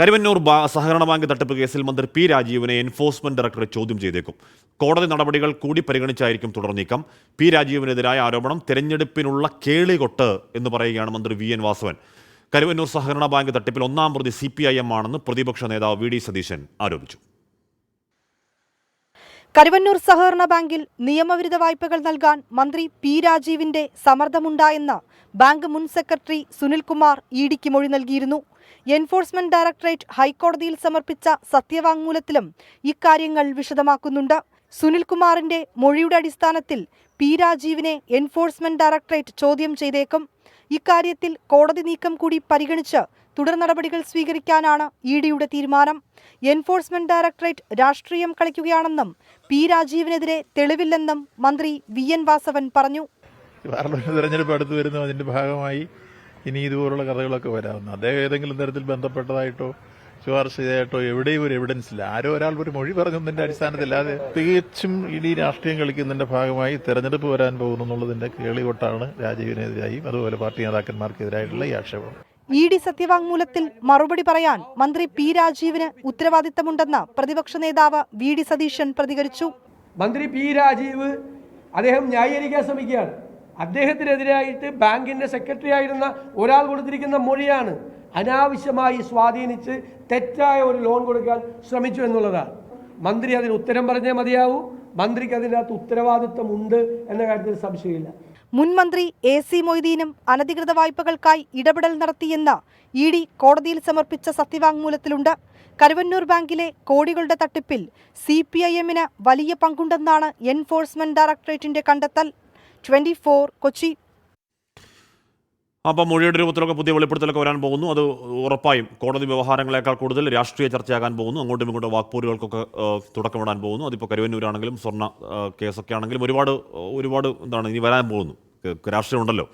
കരുവന്നൂർ സഹകരണ ബാങ്ക് തട്ടിപ്പ് കേസിൽ മന്ത്രി പി രാജീവിനെ എൻഫോഴ്സ്മെന്റ് ഡയറക്ടറെ ചോദ്യം ചെയ്തേക്കും. കോടതി നടപടികൾ കൂടി പരിഗണിച്ചായിരിക്കും തുടർ നീക്കം. പി രാജീവിനെതിരായ ആരോപണം തെരഞ്ഞെടുപ്പിനുള്ള കേളികൊട്ട് എന്ന് പറയുകയാണ് മന്ത്രി വി എൻ വാസവൻ. കരുവന്നൂർ സഹകരണ ബാങ്ക് തട്ടിപ്പിൽ ഒന്നാം പ്രതി സി പി ഐ എം ആണെന്ന് പ്രതിപക്ഷ നേതാവ് വി ഡി സതീശൻ ആരോപിച്ചു. കരുവന്നൂർ സഹകരണ ബാങ്കിൽ നിയമവിരുദ്ധ വായ്പകൾ നൽകാൻ മന്ത്രി പി രാജീവിന്റെ സമ്മർദ്ദമുണ്ടായെന്ന് ബാങ്ക് മുൻ സെക്രട്ടറി സുനിൽകുമാർ ഇഡിക്ക് മൊഴി നൽകിയിരുന്നു. എൻഫോഴ്സ്മെന്റ് ഡയറക്ടറേറ്റ് ഹൈക്കോടതിയിൽ സമർപ്പിച്ച സത്യവാങ്മൂലത്തിലും ഇക്കാര്യങ്ങൾ വിശദമാക്കുന്നുണ്ട്. സുനിൽകുമാറിന്റെ മൊഴിയുടെ അടിസ്ഥാനത്തിൽ പി രാജീവിനെ എൻഫോഴ്സ്മെന്റ് ഡയറക്ടറേറ്റ് ചോദ്യം ചെയ്തേക്കും. ഇക്കാര്യത്തിൽ കോടതി നീക്കം കൂടി പരിഗണിച്ച് തുടർ നടപടികൾ സ്വീകരിക്കാനാണ് ഇ ഡിയുടെ തീരുമാനം. എൻഫോഴ്സ്മെന്റ് ഡയറക്ടറേറ്റ് രാഷ്ട്രീയം കളിക്കുകയാണെന്നും പി രാജീവിനെതിരെ തെളിവില്ലെന്നും മന്ത്രി വി എൻ വാസവൻ പറഞ്ഞു. തെരഞ്ഞെടുപ്പ് അടുത്ത് വരുന്നു അതിന്റെ ഭാഗമായി ഇനി ഇതുപോലുള്ള കഥകളൊക്കെ വരാവുന്നു അദ്ദേഹം ഏതെങ്കിലും തരത്തിൽ ബന്ധപ്പെട്ടതായിട്ടോ ശുപാർശ ചെയ്തതായിട്ടോ എവിടെയും ഒരു എവിഡൻസ് ഇല്ല. ആരോ ഒരാൾ ഒരു മൊഴി പറഞ്ഞതിന്റെ അടിസ്ഥാനത്തില്ലാതെ തികച്ചും ഇനി രാഷ്ട്രീയം കളിക്കുന്നതിന്റെ ഭാഗമായി തെരഞ്ഞെടുപ്പ് വരാൻ പോകുന്നു എന്നുള്ളതിന്റെ കേളികൊട്ടാണ് രാജീവിനെതിരായും അതുപോലെ പാർട്ടി നേതാക്കന്മാർക്കെതിരായിട്ടുള്ള ഈ ആക്ഷേപം. ഇ ഡി സത്യവാങ്മൂലത്തിൽ മറുപടി പറയാൻ മന്ത്രി പി രാജീവിന് ഉത്തരവാദിത്തമുണ്ടെന്ന് പ്രതിപക്ഷ നേതാവ് വി ഡി സതീശൻ പ്രതികരിച്ചു. മന്ത്രി പി രാജീവ് അദ്ദേഹം ന്യായീകരിക്കാൻ ശ്രമിക്കുകയാണ്. അദ്ദേഹത്തിനെതിരായിട്ട് ബാങ്കിന്റെ സെക്രട്ടറി ആയിരുന്ന ഒരാൾ കൊടുത്തിരിക്കുന്ന മൊഴിയാണ് അനാവശ്യമായി സ്വാധീനിച്ച് തെറ്റായ ഒരു ലോൺ കൊടുക്കാൻ ശ്രമിച്ചു എന്നുള്ളതാണ്. മന്ത്രി അതിന് ഉത്തരം പറഞ്ഞേ മതിയാവൂ. മന്ത്രിക്ക് അതിനകത്ത് ഉത്തരവാദിത്വമുണ്ട് എന്ന കാര്യത്തിൽ സംശയമില്ല. മുൻ മന്ത്രി എ സി മൊയ്തീനും അനധികൃത വായ്പകൾക്കായി ഇടപെടൽ നടത്തിയെന്ന് ഇ ഡി കോടതിയിൽ സമർപ്പിച്ച സത്യവാങ്മൂലത്തിലുണ്ട്. കരുവന്നൂർ ബാങ്കിലെ കോടികളുടെ തട്ടിപ്പിൽ സി പി ഐ എമ്മിന് വലിയ പങ്കുണ്ടെന്നാണ് എൻഫോഴ്സ്മെന്റ് ഡയറക്ടറേറ്റിന്റെ കണ്ടെത്തൽ. ട്വന്റി കൊച്ചി അപ്പം മൊഴിയുടെ രൂപത്തിലൊക്കെ പുതിയ വെളിപ്പെടുത്തലൊക്കെ വരാൻ പോകുന്നു. അത് ഉറപ്പായും കോടതി വ്യവഹാരങ്ങളെക്കാൾ കൂടുതൽ രാഷ്ട്രീയ ചർച്ചയാകാൻ പോകുന്നു. അങ്ങോട്ടും ഇങ്ങോട്ടും വാക്പോരുകൾക്കൊക്കെ തുടക്കമിടാൻ പോകുന്നു. അതിപ്പോൾ കരുവന്നൂരാണെങ്കിലും സ്വർണ കേസൊക്കെ ആണെങ്കിലും ഒരുപാട് ഒരുപാട് എന്താണ് ഇനി വരാൻ പോകുന്നു. രാഷ്ട്രീയം ഉണ്ടല്ലോ